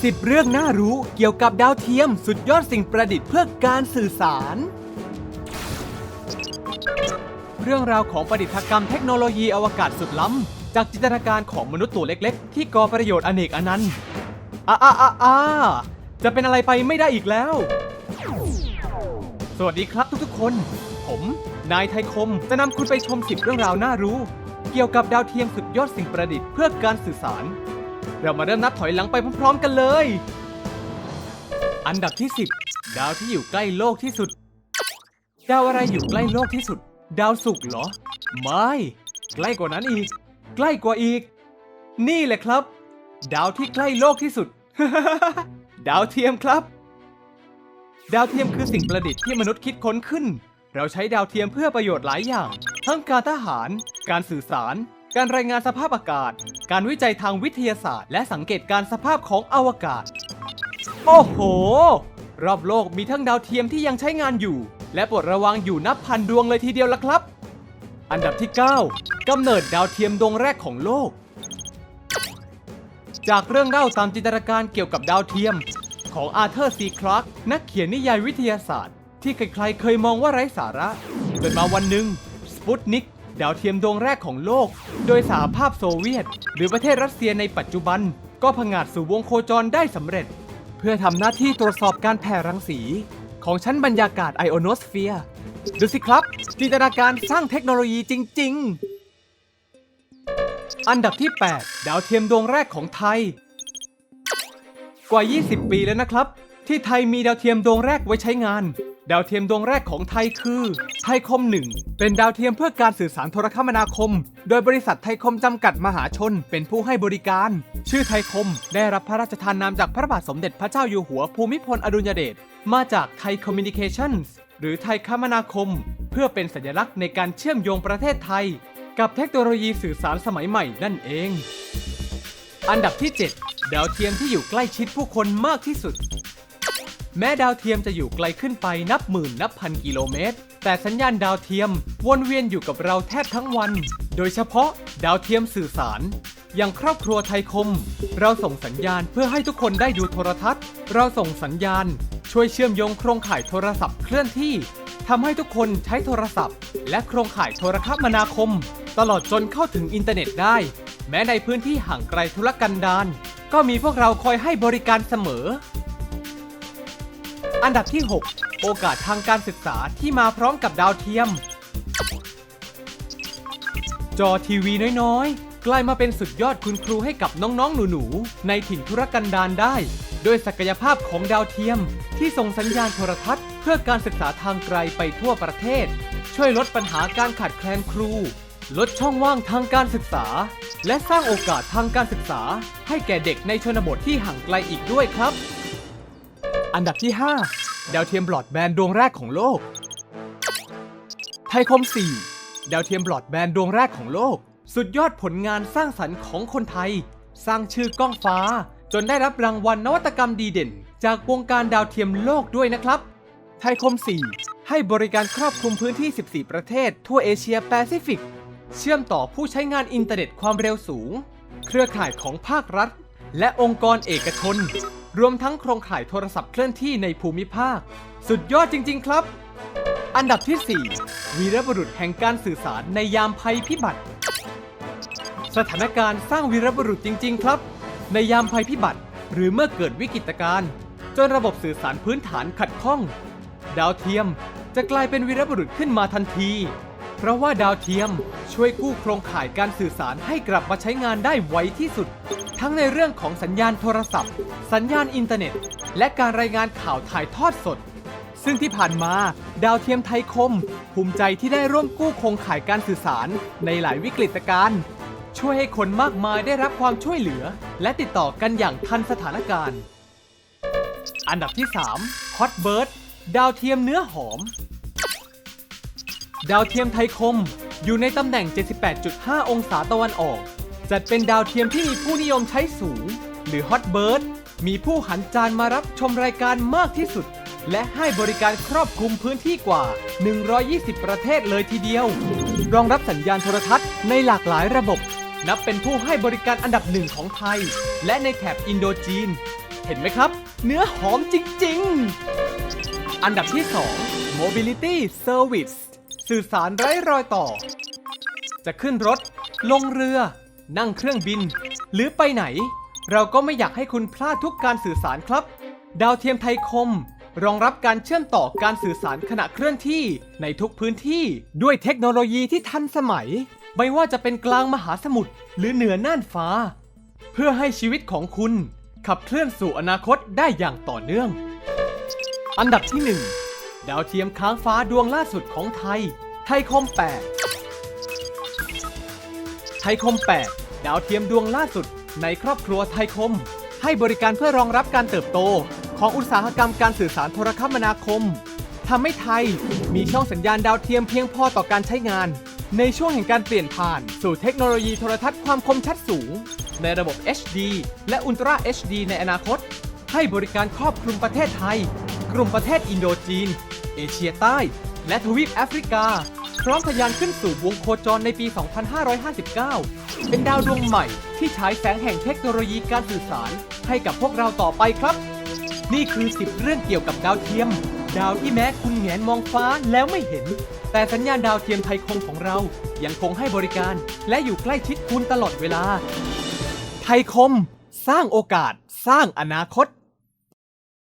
10 เรื่องน่ารู้เกี่ยวกับดาวเทียมสุดยอดสิ่งประดิษฐ์เพื่อการสื่อสาร เรื่องราวของประดิษฐกรรมเทคโนโลยีอวกาศสุดล้ำ จากจินตนาการของมนุษย์ตัวเล็กๆ ที่ก่อประโยชน์อเนกอนันต์อ่าอ่าอ่าจะเป็นอะไรไปไม่ได้อีกแล้ว สวัสดีครับทุกๆคน ผม นายไทยคม จะนำคุณไปชม 10 เรื่องราวน่ารู้ เกี่ยวกับดาวเทียมสุดยอดสิ่งประดิษฐ์เพื่อการสื่อสาร เรามาเริ่มนับถอยหลังไปพร้อมๆกันเลย อันดับที่ 10 ดาวที่อยู่ใกล้โลกที่สุด ดาวอะไรอยู่ใกล้โลกที่สุด ดาวศุกร์เหรอ ไม่ ใกล้กว่านั้นอีก ใกล้กว่าอีก นี่แหละครับ ดาวที่ใกล้โลกที่สุด ดาวเทียมครับ ดาวเทียมคือสิ่งประดิษฐ์ที่มนุษย์คิดค้นขึ้น เราใช้ดาวเทียมเพื่อประโยชน์หลายอย่าง ทั้งการทหาร การสื่อสาร การรายงานสภาพอากาศ การวิจัยทางวิทยาศาสตร์ และสังเกตการสภาพของอวกาศ โอ้โห รอบโลกมีทั้งดาวเทียมที่ยังใช้งานอยู่ และปรดระวังอยู่นับพันดวงเลยทีเดียวละครับ อันดับที่ 9กำเนิดดาวเทียมดวงแรกของโลก จากเรื่องเล่าตามจินตนาการเกี่ยวกับดาวเทียม ของอาร์เธอร์ซีคลาร์กนักเขียนนิยายวิทยาศาสตร์ ที่ใครๆเคยมองว่าไร้สาระจนมาวันหนึ่งสปุตนิก ดาวเทียมดวงแรกของโลก โดยสหภาพโซเวียต หรือประเทศรัสเซียในปัจจุบัน ก็ผงาดสู่วงโคจรได้สำเร็จ เพื่อทำหน้าที่ตรวจสอบการแผ่รังสี ของชั้นบรรยากาศไอโอโนสเฟียร์ดูสิครับ จินตนาการสร้างเทคโนโลยีจริง ๆ อันดับที่ 8 ดาวเทียมดวงแรกของไทย กว่า 20 ปีแล้วนะครับ ที่ไทยมีดาวเทียมดวงแรกไว้ใช้งาน ดาวเทียมดวงแรกของไทยคือไทยคมหนึ่งเป็นดาวเทียมเพื่อการสื่อสารโทรคมนาคม โดยบริษัทไทยคมจำกัดมหาชนเป็นผู้ให้บริการ ชื่อไทยคมได้รับพระราชทานนามจากพระบาทสมเด็จพระเจ้าอยู่หัวภูมิพลอดุลยเดชมาจากไทยคอมมิวนิเคชั่นส์หรือไทยคมนาคม เพื่อเป็นสัญลักษณ์ในการเชื่อมโยงประเทศไทย กับเทคโนโลยีสื่อสารสมัยใหม่นั่นเอง อันดับที่ 7 ดาวเทียมที่อยู่ใกล้ชิดผู้คนมากที่สุด แม้ดาวเทียมจะอยู่ไกลขึ้นไปนับหมื่นนับพันกิโลเมตร แต่สัญญาณดาวเทียมวนเวียนอยู่กับเราแทบทั้งวัน โดยเฉพาะดาวเทียมสื่อสาร อย่างครอบครัวไทยคม เราส่งสัญญาณเพื่อให้ทุกคนได้ดูโทรทัศน์ เราส่งสัญญาณ ช่วยเชื่อมโยงโครงข่ายโทรศัพท์เคลื่อนที่ทำให้ทุกคนใช้โทรศัพท์ และโครงข่ายโทรคมนาคม ตลอดจนเข้าถึงอินเทอร์เน็ตได้ แม้ในพื้นที่ห่างไกลธุรกันดาร ก็มีพวกเราคอยให้บริการเสมอ อันดับที่ 6 โอกาสทางการศึกษาที่มาพร้อมกับดาวเทียม จอทีวีน้อยๆ กลายมาเป็นสุดยอดคุณครูให้กับน้องๆ หนูๆ ในถิ่นธุรกันดารได้โดยศักยภาพของดาวเทียม ที่ส่งสัญญาณโทรทัศน์ เพื่อการศึกษาทางไกลไปทั่วประเทศ ช่วยลดปัญหาการขาดแคลนครู ลดช่องว่างทางการศึกษา และสร้างโอกาสทางการศึกษา ให้แก่เด็กในชนบทที่ห่างไกลอีกด้วยครับ อันดับที่ 5 ดาวเทียมบลอดแบนด์ดวงแรกของโลก ไทยคม 4 ดาวเทียมบลอดแบนด์ดวงแรกของโลก สุดยอดผลงานสร้างสรรค์ของคนไทย สร้างชื่อกล้องฟ้า จนได้รับรางวัลนวัตกรรมดีเด่น จากวงการดาวเทียมโลกด้วยนะครับ ไทยคม 4 ให้บริการครอบคลุมพื้นที่ 14 ประเทศ ทั่วเอเชียแปซิฟิก เชื่อมต่อผู้ใช้งานอินเทอร์เน็ตความเร็วสูง เครือข่ายของภาครัฐ และองค์กรเอกชน รวมทั้งโครงข่ายโทรศัพท์เคลื่อนที่ในภูมิภาค สุดยอดจริง ๆ ครับ อันดับที่ 4 วีรบุรุษแห่งการสื่อสารในยามภัยพิบัติ สถานการณ์สร้างวีรบุรุษจริง ๆ ครับ ในยามภัยพิบัติ หรือเมื่อเกิดวิกฤตการณ์จนระบบสื่อสารพื้นฐานขัดข้อง ดาวเทียมจะกลายเป็นวีรบุรุษขึ้นมาทันที เพราะว่าดาวเทียมช่วยกู้โครงข่ายการสื่อสารให้กลับมาใช้งานได้ไวที่สุด ทั้งในเรื่องของสัญญาณโทรศัพท์ สัญญาณอินเทอร์เน็ต และการรายงานข่าวถ่ายทอดสด ซึ่งที่ผ่านมา ดาวเทียมไทยคม ภูมิใจที่ได้ร่วมกู้โครงข่ายการสื่อสารในหลายวิกฤตการณ์ช่วยให้คนมากมายได้รับความช่วยเหลือ และติดต่อกันอย่างทันสถานการณ์ อันดับที่3 Hot Bird ดาวเทียมเนื้อหอม ดาวเทียมไทยคม อยู่ในตำแหน่ง 78.5 องศาตะวันออก จัดเป็นดาวเทียมที่มีผู้นิยมใช้สูง หรือ Hot Bird มีผู้หันจานมารับชมรายการมากที่สุด และให้บริการครอบคลุมพื้นที่กว่า 120 ประเทศเลยทีเดียว รองรับสัญญาณโทรทัศน์ในหลากหลายระบบ นับเป็นผู้ให้บริการอันดับหนึ่งของไทย และในแถบอินโดจีนแถห็นไหมครับ เนื้อหอมจริง ๆ อันดับที่ 2 Mobility Service สื่อสารไร้รอยต่อ จะขึ้นรถ ลงเรือ นั่งเครื่องบิน หรือไปไหน เราก็ไม่อยากให้คุณพลาดทุกการสื่อสารครับ ดาวเทียมไทยคม รองรับการเชื่อมต่อการสื่อสารขณะเคลื่อนที่ในทุกพื้นที่ด้วยเทคโนโลยีที่ทันสมัย ไม่ว่าจะเป็นกลางมหาสมุทรหรือเหนือน่านฟ้า เพื่อให้ชีวิตของคุณ ขับเคลื่อนสู่อนาคตได้อย่างต่อเนื่อง อันดับที่ 1 ดาวเทียมค้างฟ้าดวงล่าสุดของไทย ไทยคม 8 ไทยคม 8 ดาวเทียมดวงล่าสุด ในครอบครัวไทยคม ให้บริการเพื่อรองรับการเติบโต ของอุตสาหกรรมการสื่อสารโทรคมนาคมทำให้ไทยมีช่องสัญญาณดาวเทียมเพียงพอต่อการใช้งาน ในช่วงแห่งการเปลี่ยนผ่านสู่เทคโนโลยีโทรทัศน์ความคมชัดสูง ในระบบ HD และ Ultra HD ในอนาคต ให้บริการครอบคลุมประเทศไทย กลุ่มประเทศอินโดจีน เอเชียใต้ และทวีปแอฟริกา พร้อมทะยานขึ้นสู่วงโคจรในปี 2559 เป็นดาวดวงใหม่ที่ฉายแสงแห่งเทคโนโลยีการสื่อสารให้กับพวกเราต่อไปครับ นี่คือ 10 เรื่องเกี่ยวกับดาวเทียม ดาวที่แม้คุณแงนมองฟ้าแล้วไม่เห็น แต่สัญญาณดาวเทียมไทยคมของเรา ยังคงให้บริการ และอยู่ใกล้ชิดคุณตลอดเวลา ไทยคม สร้างโอกาส สร้างอนาคต